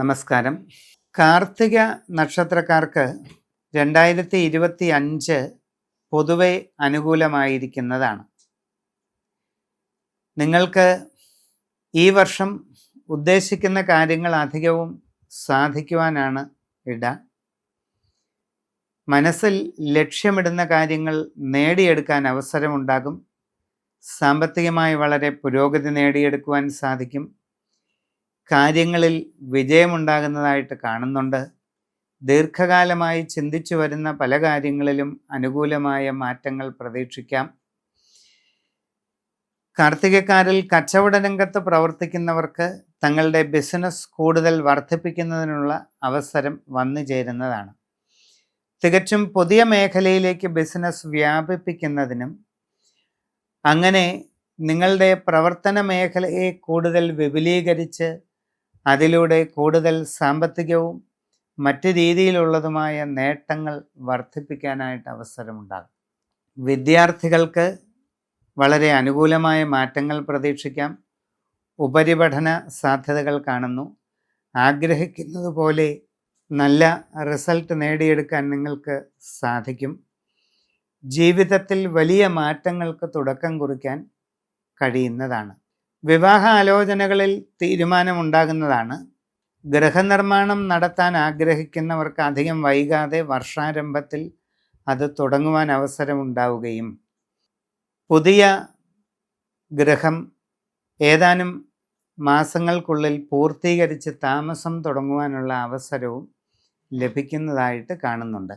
നമസ്കാരം. കാർത്തിക നക്ഷത്രക്കാർക്ക് രണ്ടായിരത്തി ഇരുപത്തി അഞ്ച് പൊതുവെ അനുകൂലമായിരിക്കുന്നതാണ്. നിങ്ങൾക്ക് ഈ വർഷം ഉദ്ദേശിക്കുന്ന കാര്യങ്ങൾ അധികവും സാധിക്കുവാനാണ് ഇട. മനസ്സിൽ ലക്ഷ്യമിടുന്ന കാര്യങ്ങൾ നേടിയെടുക്കാൻ അവസരമുണ്ടാകും. സാമ്പത്തികമായി വളരെ പുരോഗതി നേടിയെടുക്കുവാൻ സാധിക്കും. കാര്യങ്ങളിൽ വിജയമുണ്ടാകുന്നതായിട്ട് കാണുന്നുണ്ട്. ദീർഘകാലമായി ചിന്തിച്ചു വരുന്ന പല കാര്യങ്ങളിലും അനുകൂലമായ മാറ്റങ്ങൾ പ്രതീക്ഷിക്കാം. കാർത്തികക്കാരിൽ കച്ചവട രംഗത്ത് പ്രവർത്തിക്കുന്നവർക്ക് തങ്ങളുടെ ബിസിനസ് കൂടുതൽ വർദ്ധിപ്പിക്കുന്നതിനുള്ള അവസരം വന്നു ചേരുന്നതാണ്. തികച്ചും പുതിയ മേഖലയിലേക്ക് ബിസിനസ് വ്യാപിപ്പിക്കുന്നതിനും അങ്ങനെ നിങ്ങളുടെ പ്രവർത്തന മേഖലയെ കൂടുതൽ വിപുലീകരിച്ച് അതിലൂടെ കൂടുതൽ സാമ്പത്തികവും മറ്റ് രീതിയിലുള്ളതുമായ നേട്ടങ്ങൾ വർദ്ധിപ്പിക്കാനായിട്ട് അവസരമുണ്ടാകും. വിദ്യാർത്ഥികൾക്ക് വളരെ അനുകൂലമായ മാറ്റങ്ങൾ പ്രതീക്ഷിക്കാം. ഉപരിപഠന സാധ്യതകൾ കാണുന്നു. ആഗ്രഹിക്കുന്നത് പോലെ നല്ല റിസൾട്ട് നേടിയെടുക്കാൻ നിങ്ങൾക്ക് സാധിക്കും. ജീവിതത്തിൽ വലിയ മാറ്റങ്ങൾക്ക് തുടക്കം കുറിക്കാൻ കഴിയുന്നതാണ്. വിവാഹ ആലോചനകളിൽ തീരുമാനമുണ്ടാകുന്നതാണ്. ഗൃഹനിർമ്മാണം നടത്താൻ ആഗ്രഹിക്കുന്നവർക്ക് അധികം വൈകാതെ വർഷാരംഭത്തിൽ അത് തുടങ്ങുവാൻ അവസരമുണ്ടാവുകയും പുതിയ ഗൃഹം ഏതാനും മാസങ്ങൾക്കുള്ളിൽ പൂർത്തീകരിച്ച് താമസം തുടങ്ങുവാനുള്ള അവസരവും ലഭിക്കുന്നതായിട്ട് കാണുന്നുണ്ട്.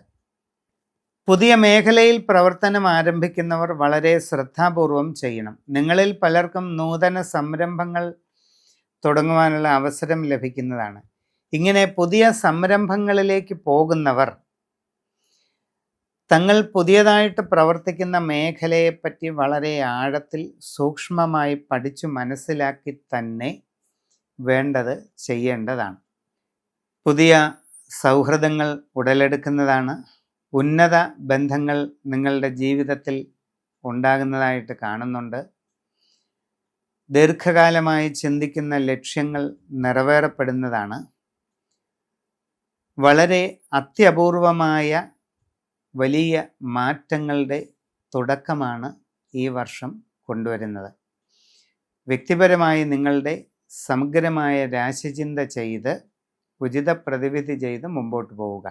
പുതിയ മേഖലയിൽ പ്രവർത്തനം ആരംഭിക്കുന്നവർ വളരെ ശ്രദ്ധാപൂർവം ചെയ്യണം. നിങ്ങളിൽ പലർക്കും നൂതന സംരംഭങ്ങൾ തുടങ്ങുവാനുള്ള അവസരം ലഭിക്കുന്നതാണ്. ഇങ്ങനെ പുതിയ സംരംഭങ്ങളിലേക്ക് പോകുന്നവർ തങ്ങൾ പുതിയതായിട്ട് പ്രവർത്തിക്കുന്ന മേഖലയെപ്പറ്റി വളരെ ആഴത്തിൽ സൂക്ഷ്മമായി പഠിച്ചു മനസ്സിലാക്കി തന്നെ വേണ്ടത് ചെയ്യേണ്ടതാണ്. പുതിയ സൗഹൃദങ്ങൾ ഉടലെടുക്കുന്നതാണ്. ഉന്നത ബന്ധങ്ങൾ നിങ്ങളുടെ ജീവിതത്തിൽ ഉണ്ടാകുന്നതായിട്ട് കാണുന്നുണ്ട്. ദീർഘകാലമായി ചിന്തിക്കുന്ന ലക്ഷ്യങ്ങൾ നിറവേറപ്പെടുന്നതാണ്. വളരെ അത്യപൂർവമായ വലിയ മാറ്റങ്ങളുടെ തുടക്കമാണ് ഈ വർഷം കൊണ്ടുവരുന്നത്. വ്യക്തിപരമായി നിങ്ങളുടെ സമഗ്രമായ രാശിചിന്ത ചെയ്ത് ഉചിത പ്രതിവിധി ചെയ്ത് മുമ്പോട്ട് പോവുക.